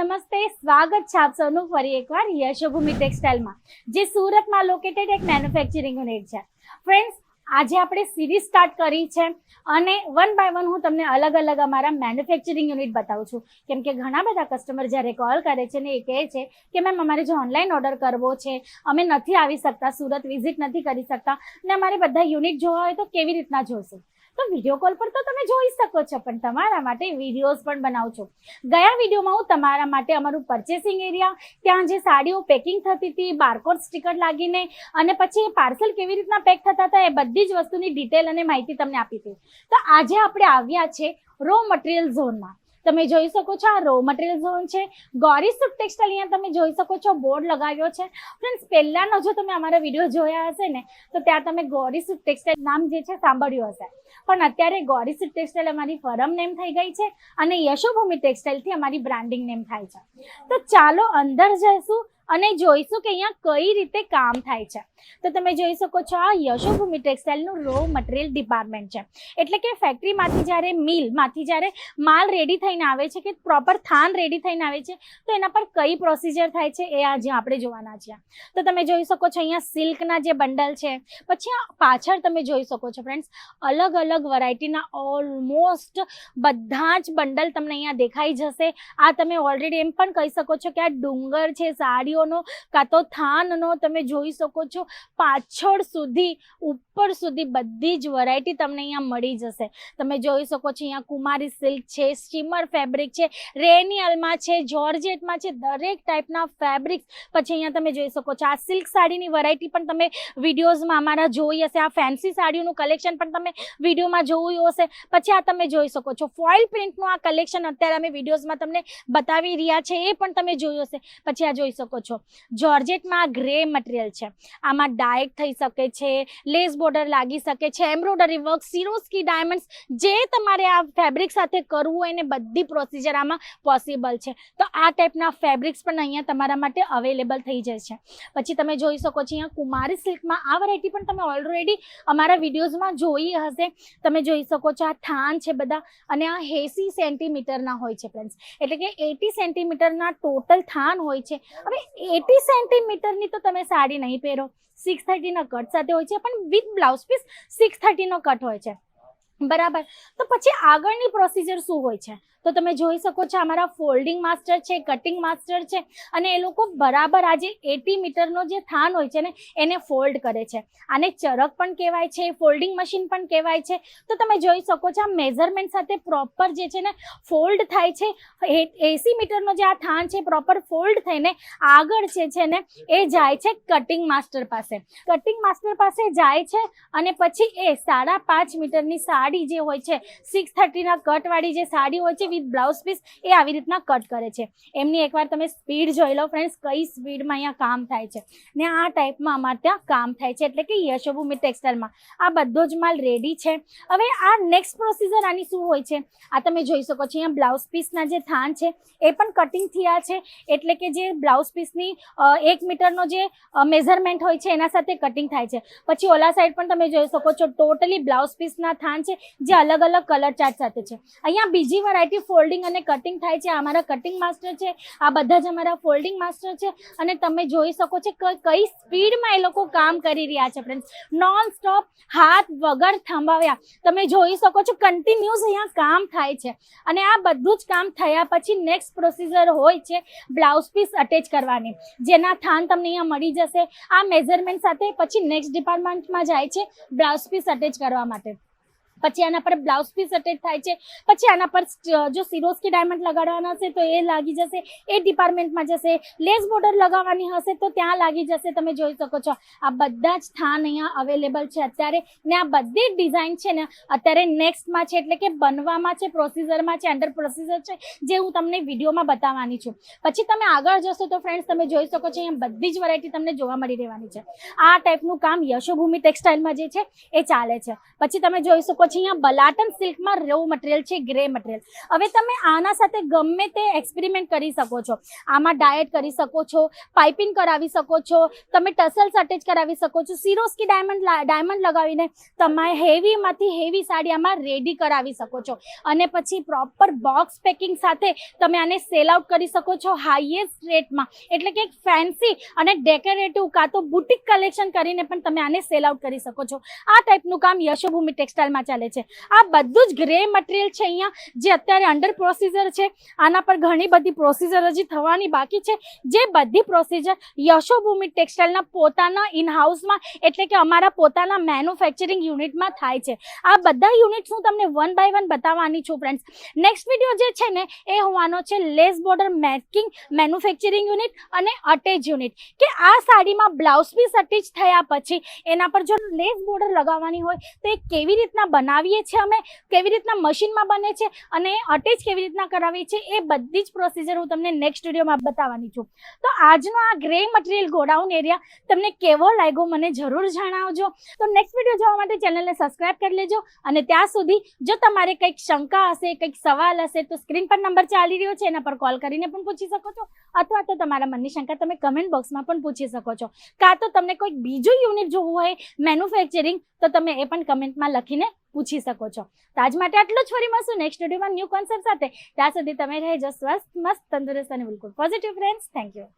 નમસ્તે, સ્વાગત છે આપ સૌનું ફરી એકવાર યશોભૂમિ ટેક્સટાઇલમાં જે સુરતમાં લોકેટેડ એક મેન્યુફેક્ચરિંગ યુનિટ છે. ફ્રેન્ડ્સ આજે આપણે સિરીઝ સ્ટાર્ટ કરી છે અને વન બાય વન હું તમને અલગ અલગ અમારા મેન્યુફેક્ચરિંગ યુનિટ બતાવું છું. કેમ કે ઘણા બધા કસ્ટમર જ્યારે કોલ કરે છે ને એ કહે છે કે, મેમ, અમારે જો ઓનલાઈન ઓર્ડર કરવો છે, અમે નથી આવી શકતા, સુરત વિઝિટ નથી કરી શકતા ને અમારે બધા યુનિટ જોવા હોય તો કેવી રીતના જોશે? તો વીડિયો કોલ પર તો તમે જોઈ શકો છો, પણ તમારા માટે વિડીયોઝ પણ બનાવું છું. ગયા વિડીયોમાં હું તમારા માટે અમારું પરચેસિંગ એરિયા ત્યાં જે સાડીઓ પેકિંગ થતી હતી બારકોડ સ્ટીકર લાગીને, અને પછી એ પાર્સલ કેવી રીતના પેક થતા હતા એ બધી જ વસ્તુની ડિટેલ અને માહિતી તમને આપી હતી. તો આજે આપણે આવ્યા છે રો મટીરિયલ ઝોનમાં તમે જોઈ શકો છો આ રો મટીરિયલ ઝોન છે. ગોરી સુટ ટેક્સટાઇલ અહીંયા તમે જોઈ શકો છો બોર્ડ લગાવ્યો છે. ફ્રેન્ડ્સ પહેલાંનો જો તમે અમારા વીડિયો જોયા હશે ને, તો ત્યાં તમે ગોરી સુટ ટેક્સટાઇલ નામ જે છે સાંભળ્યું હશે. પણ અત્યારે ગોરી સુટ ટેક્સટાઇલ અમારી ફરમ નેમ થઈ ગઈ છે અને યશોભૂમિ ટેક્સટાઇલથી અમારી બ્રાન્ડિંગ નેમ થાય છે. તો ચાલો અંદર જઈશું. અને જોઈશું કે અહીંયા કઈ રીતે કામ થાય છે. તો તમે જોઈ શકો છો, આ યશોભૂમિ ટેક્સટાઇલનું રો મટીરિયલ ડિપાર્ટમેન્ટ છે. એટલે કે ફેક્ટરીમાંથી જ્યારે મિલમાંથી જ્યારે માલ રેડી થઈને આવે છે કે પ્રોપર થાન રેડી થઈને આવે છે, તો એના પર કઈ પ્રોસિજર થાય છે એ આજે આપણે જોવાના છીએ. તો તમે જોઈ શકો છો અહીંયા સિલ્કના જે બંડલ છે, પછી પાછળ તમે જોઈ શકો છો ફ્રેન્ડ્સ અલગ અલગ વેરાયટીના ઓલમોસ્ટ બધા જ બંડલ તમને અહીંયા દેખાઈ જશે. આ તમે ઓલરેડી એમ પણ કહી શકો છો કે આ ડુંગર છે સાડીઓનો કાં તો થાનનો તમે જોઈ શકો છો. પાછળ સુધી ઉપર સુધી બધી જ વેરાયટી તમને અહીંયા મળી જશે. તમે જોઈ શકો છો અહીંયા કુમારી સિલ્ક છે સ્ટીમર ફેબ્રિક છે, રેનિયલમાં છે જોર્જેટમાં છે, દરેક ટાઈપના ફેબ્રિક્સ પછી અહીંયા તમે જોઈ શકો છો આ સિલ્ક સાડીની વેરાયટી પણ તમે વિડીયોઝમાં અમારા જોઈ હશે, આ ફેન્સી સાડીઓનું કલેક્શન પણ તમે વિડીયોમાં જોયું હશે. પછી આ તમે જોઈ શકો છો ફોઇલ પ્રિન્ટનું આ કલેક્શન અત્યારે અમે વિડીયોઝમાં તમને બતાવી રહ્યા છે, એ પણ તમે જોયું હશે. પછી આ જોઈ શકો છો જોર્જેટમાં આ ગ્રે મટીરિયલ છે. આમાં ડાયક થઈ શકે છે લેસ બોર્ડર લાગી શકે છે. એમ્બ્રોડરી વર્ક સિરોસ્કી ડાયમંડ્સ જે તમારે આ ફેબ્રિક સાથે કરવું હોય ને બધી પ્રોસિજર આમાં પોસિબલ છે. તો આ ટાઈપના ફેબ્રિક્સ પણ અહીંયા તમારા માટે અવેલેબલ થઈ છે. પછી તમે જોઈ શકો છો અહીંયા કુમારી સિલ્કમાં આ વેરાયટી પણ તમે ઓલરેડી અમારા વિડીયોઝમાં જોઈ હશે. તમે જોઈ શકો છો આ થાન છે બધા અને આ એસી સેન્ટીમીટરના હોય છે ફ્રેન્ડ્સ એટલે કે એટી સેન્ટીમીટરના ટોટલ થાન હોય છે. હવે એટી સેન્ટીમીટરની તો તમે સાડી નહીં પહેરો. સિક્સ થર્ટીના કટ સાથે હોય છે. પણ વિથ બ્લાઉઝ પીસ સિક્સ થર્ટીનો કટ હોય છે. બરાબર? તો પછી આગળની પ્રોસિજર શું હોય છે? તો તમે જોઈ શકો છો અમારા ફોલ્ડિંગ માસ્ટર છે કટિંગ માસ્ટર છે અને એ લોકો બરાબર આ જે એટી મીટરનો જે થાન હોય છે ને, એને ફોલ્ડ કરે છે. આને ચરક પણ કહેવાય છે ફોલ્ડિંગ મશીન પણ કહેવાય છે. તો તમે જોઈ શકો છો આ મેઝરમેન્ટ સાથે પ્રોપર જે છે ને ફોલ્ડ થાય છે. એસી મીટરનો જે આ થાન છે પ્રોપર ફોલ્ડ થઈને આગળ જે છે ને, એ જાય છે કટિંગ માસ્ટર પાસે. કટિંગ માસ્ટર પાસે જાય છે અને પછી એ સાડા પાંચ મીટરની સાડી જે હોય છે સિક્સ થર્ટીના કટવાળી જે સાડી હોય છે વિથ બ્લાઉઝ પીસ એ આવી રીતના કટ કરે છે. એમની એકવાર તમે સ્પીડ જોઈ લો ફ્રેન્ડ્સ કઈ સ્પીડમાં અહીંયા કામ થાય છે. ને આ ટાઈપમાં અમારે ત્યાં કામ થાય છે, એટલે કે યશોભૂમિ ટેક્સટાઇલમાં આ બધો જ માલ રેડી છે. હવે આ નેક્સ્ટ પ્રોસિજર આની શું હોય છે? આ તમે જોઈ શકો છો, અહીંયા બ્લાઉઝ પીસના જે થાન છે, એ પણ કટિંગ થયા છે. એટલે કે જે બ્લાઉઝ પીસની એક મીટરનો જે મેઝરમેન્ટ હોય છે, એના સાથે કટિંગ થાય છે. પછી ઓલા સાઈડ પણ તમે જોઈ શકો છો ટોટલી બ્લાઉઝ પીસના થાન છે, જે અલગ અલગ કલર ચાર્ટ સાથે છે. અહીંયા બીજી વેરાયટી ફોલ્ડિંગ અને કટિંગ થાય છે અમારા કટિંગ માસ્ટર છે, આ બધા જ અમારા ફોલ્ડિંગ માસ્ટર છે અને તમે જોઈ શકો છો કઈ સ્પીડમાં એ લોકો કામ કરી રહ્યા છે ફ્રેન્ડ્સ નોન સ્ટોપ હાથ વગર થંભાવ્યા. તમે જોઈ શકો છો કન્ટિન્યુઅસ અહીંયા કામ થાય છે અને આ બધું જ કામ થયા પછી નેક્સ્ટ પ્રોસીઝર હોય છે બ્લાઉઝ પીસ અટેચ કરવાની. જેના થાન તમને અહીંયા મળી જશે. આ મેઝરમેન્ટ સાથે પછી નેક્સ્ટ ડિપાર્ટમેન્ટમાં જાય છે બ્લાઉઝ પીસ અટેચ કરવા માટે. પછી આના પર બ્લાઉઝ પીસ અટેચ થાય છે. પછી આના પર જો સિરોસ્કી ડાયમંડ લગાડવાના હશે તો એ લાગી જશે. એ ડિપાર્ટમેન્ટમાં જશે. લેસ બોર્ડર લગાવવાની હશે તો ત્યાં લાગી જશે. તમે જોઈ શકો છો. આ બધા જ સ્થાન અહીંયા અવેલેબલ છે. અત્યારે ને આ બધી જ ડિઝાઇન છે ને, અત્યારે નેક્સ્ટમાં છે એટલે કે બનવામાં છે પ્રોસિજરમાં છે અંડર પ્રોસિજર છે, જે હું તમને વિડીયોમાં બતાવવાની છું. પછી તમે આગળ જશો તો ફ્રેન્ડ્સ તમે જોઈ શકો છો અહીંયા બધી જ વેરાયટી તમને જોવા મળી રહેવાની છે. આ ટાઈપનું કામ યશોભૂમિ ટેક્સટાઇલમાં જે છે, એ ચાલે છે. પછી તમે જોઈ શકો છો અહીંયા બલાટન સિલ્કમાં રો મટીરિયલ છે ગ્રે મટીરિયલ હવે તમે આના સાથે ગમે તે એક્સપેરિમેન્ટ કરી શકો છો. આમાં ડાયટ કરી શકો છો પાઇપિંગ કરાવી શકો છો, તમે ટસલ્સ અટેચ કરાવી શકો છો સિરોસ્કી ડાયમંડ ડાયમંડ લગાવીને તમે હેવીમાંથી હેવી સાડી આમાં રેડી કરાવી શકો છો. અને પછી પ્રોપર બોક્સ પેકિંગ સાથે તમે આને સેલ આઉટ કરી શકો છો હાઈએસ્ટ રેટમાં એટલે કે ફેન્સી અને ડેકોરેટિવ કાં તો બુટિક કલેક્શન કરીને પણ તમે આને સેલ આઉટ કરી શકો છો. આ ટાઈપનું કામ યશોભૂમિ ટેક્સટાઇલમાં ચાલે છે. આ બધું જ ગ્રે મટીરિયલ છે અહીંયા, જે અત્યારે અંડર પ્રોસીજર છે. આના પર ઘણી બધી પ્રોસીજર હજી થવાની બાકી છે. જે બધી પ્રોસીજર યશોભૂમિ ટેક્સટાઇલના પોતાના ઇન હાઉસમાં એટલે કે અમારા પોતાના મેન્યુફેક્ચરિંગ યુનિટમાં થાય છે. આ બધા યુનિટ્સ હું તમને વન બાય વન બતાવવાની છું ફ્રેન્ડ્સ નેક્સ્ટ વીડિયો જે છે ને, એ હોવાનો છે lace border making manufacturing unit અને અટેચ યુનિટ કે આ સાડીમાં બ્લાઉઝ પીસ અટેચ થયા પછી, એના પર જો લેસ બોર્ડર લગાવવાની હોય, તો એ કેવી રીતના બનાવીએ છીએ અમે, કેવી રીતના મશીનમાં બને છે અને અટેચ કેવી રીતના કરાવીએ છીએ એ બધી જ પ્રોસીજર હું તમને નેક્સ્ટ વિડીયોમાં બતાવવાની છું. તો આજનો આ ગ્રે મટીરિયલ ગોડાઉન એરિયા તમને કેવો લાગ્યો મને જરૂર જણાવજો. તો નેક્સ્ટ વીડિયો જોવા માટે ચેનલને સબસ્ક્રાઇબ કરી લેજો અને ત્યાં સુધી જો તમારે કંઈક શંકા હશે, કંઈક સવાલ હશે, તો સ્ક્રીન પર નંબર ચાલી રહ્યો છે, એના પર કોલ કરીને પણ પૂછી શકો છો અથવા તો તમારા મનની શંકા તમે કમેન્ટ બોક્સમાં પણ પૂછી શકો છો. કાં તો તમને કોઈક બીજું યુનિટ જોવું હોય મેન્યુફેક્ચરિંગ તો તમે એ પણ કમેન્ટમાં લખીને પૂછી શકો છો. તો આજ માટે આટલું જ ફરી મળશું નેક્સ્ટ વિડીયોમાં ન્યૂ કોન્સેપ્ટ સાથે. ત્યાં સુધી તમે રહેજો સ્વસ્થ, મસ્ત, તંદુરસ્ત અને બિલકુલ પોઝિટિવ ફ્રેન્ડ્સ થેન્ક યુ